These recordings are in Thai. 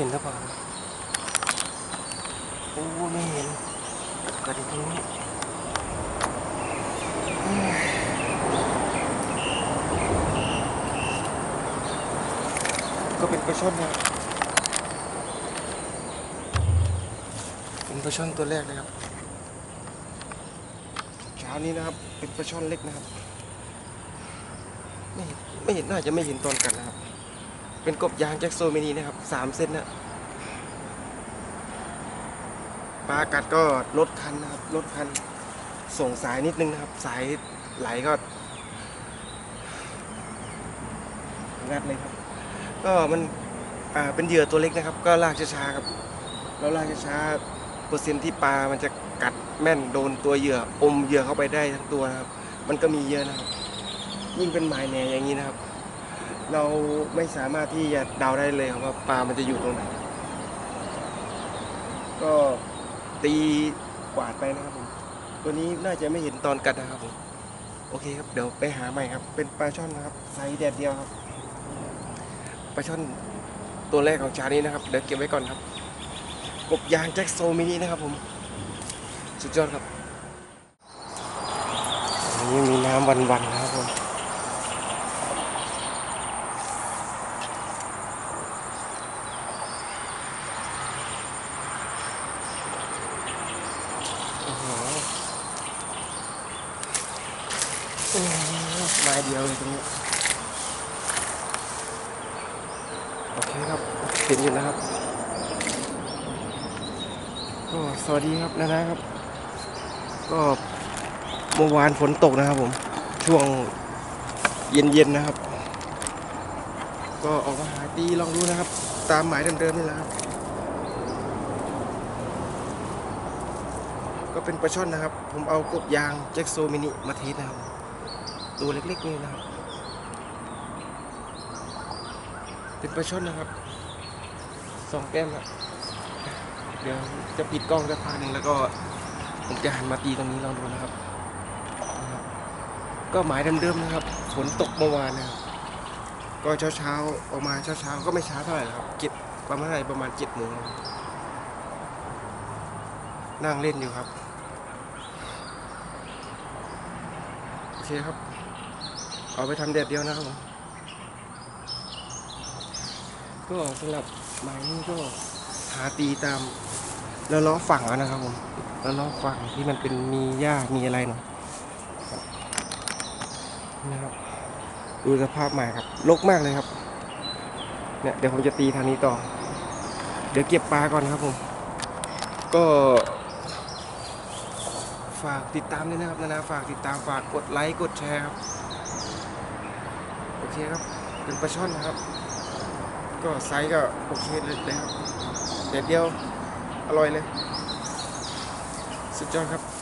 ห็นหรือเปล่าโอ้ไม่เห็นกระดิ่งนี้ก็เป็นปลาช่อนนะเป็นปลาช่อนตัวแรกเลยครับเช้านี้นะครับเป็นปลาช่อนเล็กนะครับ ไม่เห็นไม่เห็นน่าจะไม่เห็นตอนกันนะครับ เป็นกบยางแจ็คโซมินีนะครับสามเส้นนะปลากัดก็ลดคันนะครับลดคัน ส่งสายนิดนึงนะครับ สายไหลก็งัดเลยครับ ก็มันอ่าเป็นเหยื่อตัวเล็กนะครับ ก็ลากช้าๆครับแล้วลากช้าๆเปอร์เซ็นต์ที่ปลามันจะกัดแม่นโดนตัวเหยื่ออมเหยื่อเข้าไปได้ทั้งตัวนะครับ มันก็มีเยอะนะครับ ยิ่งเป็นหมายแหนอย่างนี้นะครับ เราไม่สามารถที่จะเดาได้เลยครับว่าปลามันจะอยู่ตรงไหน ก็ตีกวาดไปนะครับผมตัวนี้น่าจะไม่เห็นตอนกัดนะครับผมโอเคครับเดี๋ยวไปหาใหม่ครับ เป็นปลาช่อนนะครับไซส์แดดเดียวครับปลาช่อนตัวแรกของชานี้นะครับเดี๋ยวเก็บไว้ก่อนครับ กบยางแจ็คโซมินินะครับผม สุดยอดครับนี้มีน้ำวันๆนะครับผ มโอ้โหโอ้โหไม้เดียวเลยตรงนี้โอเคครับเห็นอยู่นะครับก็สวัสดีครับนะนะครับ ก็เมื่อวานฝนตกนะครับผม ช่วงเย็นๆนะครับ ก็ออกมาหาตีลองดูนะครับ ตามหมายเดิมๆนี่แหละครับ ก็เป็นปลาช่อนนะครับ ผมเอากบยางแจ็คโซมินิมาเทสนะครับ ตัวเล็กๆนี่นะครับ เป็นปลาช่อนนะครับสองแก้มครับเดี๋ยวจะปิดกล้องสักพักหนึ่งแล้วก็ผมจะหันมาตีตรงนี้ลองดูนะครับ ก็หมายเดิมๆนะครับ ฝนตกเมื่อวานนะครับ ก็เช้าๆออกมาเช้าๆก็ไม่ช้าเท่าไหร่ครับเจ็ดประมาณไหนประมาณเจ็ดโมง นั่งเล่นอยู่ครับ โอเคครับ เอาไปทำแดดเดียวนะครับผมก็สำหรับไม้นี้ก็หาตีตามแล้วล้อฝั่งนะครับผมแล้วล้อฝั่งที่มันเป็นมีหญ้ามีอะไรหน่อยนะครับดูสภาพใหม่ครับรกมากเลยครับเนี่ยเดี๋ยวผมจะตีทางนี้ต่อ เดี๋ยวเก็บปลาก่อนครับผม ก็ ฝากติดตามด้วยนะครับนานาฝากติดตามฝากกดไลค์กดแชร์ครับโอเคครับเป็นปลาช่อนนะครับ ก็ไซส์ก็โอเคเลยนะครับเด็ดเดียวอร่อยเลย สุดยอดครับ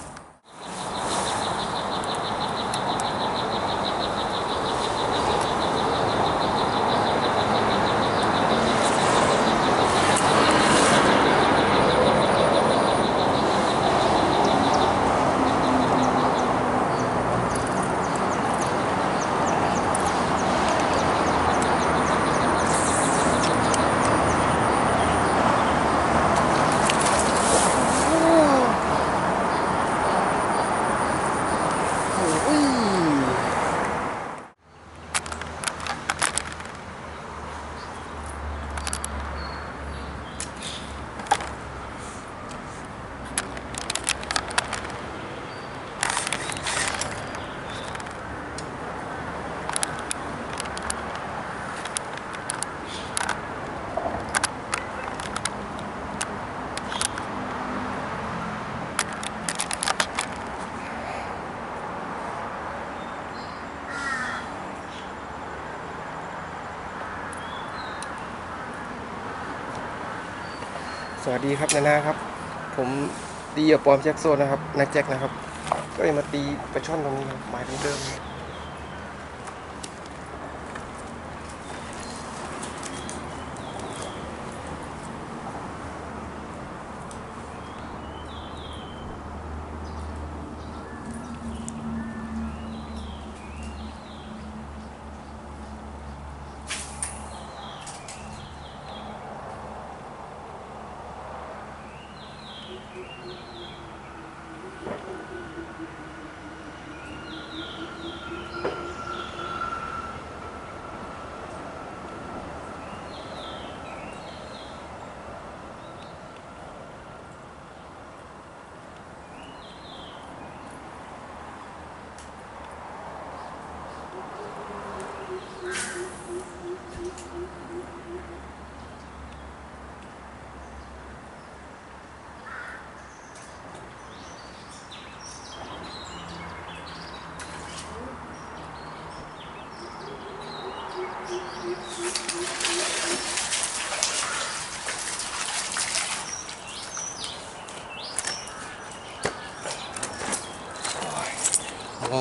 วัสดีครับนานาครับ ผมตีกับปอมแจ็คโซนนะครับนาแจ็คนะครับ ก็เลยมาตีปลาช่อนตรงนี้ครับหมายเดิมๆ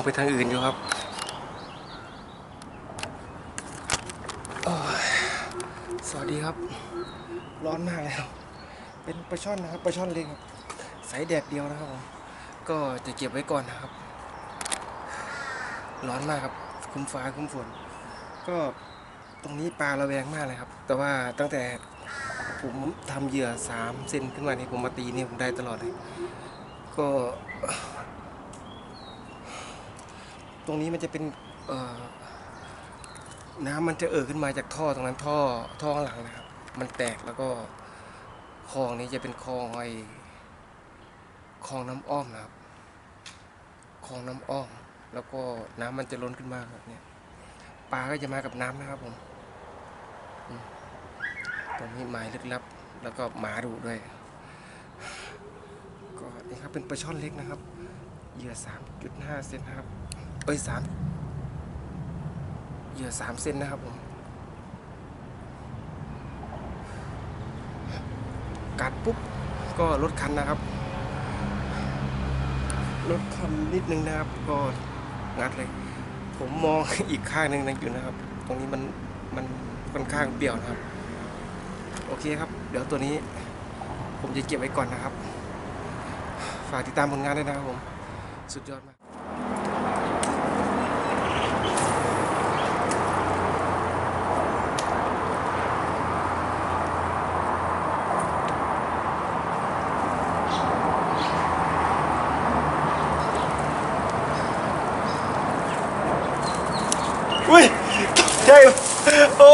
ไปทางอื่นอยู่ครับสวัสดีครับ ร้อนมากเลยครับ เป็นปลาช่อนนะครับปลาช่อนเล็กครับใสแดดเดียวนะครับผมก็จะเก็บไว้ก่อนนะครับ ร้อนมากครับ คุ้มฟ้าคุ้มฝน ก็ตรงนี้ปลาระแวงมากเลยครับ แต่ว่าตั้งแต่ผมทำเหยื่อสามเซนขึ้นมานี่ผมมาตีเนี่ยผมได้ตลอดเลย ก็ ตรงนี้มันจะเป็นน้ำมันจะเอ่อขึ้นมาจากท่อตรงนั้นท่อท่อข้างหลังนะครับ มันแตกแล้วก็คลองนี้จะเป็นคลองไอคลองน้ำอ้อมนะครับคลองน้ำอ้อม แล้วก็น้ำมันจะล้นขึ้นมาแบบนี้ปลาก็จะมากับน้ำนะครับผมตรงนี้หมายลึกลับ แล้วก็หมาดุด้วย ก็นี่ครับเป็นปลาช่อนเล็กนะครับเหยื่อสามจุดห้าเซนนะครับ เอ้ยสามเหยื่อสามเซนนะครับผม กัดปุ๊บ ก็ลดคันนะครับ ลดคันนิดนึงนะครับ ก็งัดเลย ผมมองอีกข้างหนึ่งนะอยู่นะครับ ตรงนี้มันมันค่อนข้างเปี่ยวนะครับ โอเคครับ เดี๋ยวตัวนี้ ผมจะเก็บไว้ก่อนนะครับ ฝากติดตามผลงานด้วยนะครับผม สุดยอดมาก ใช่โอ้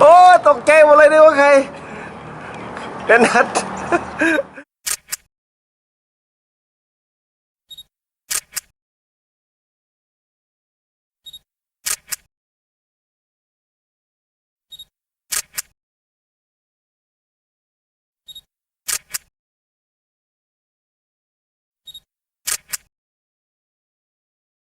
โอ้ตกใจหมดเลยนี่ว่าใครเป็นนัด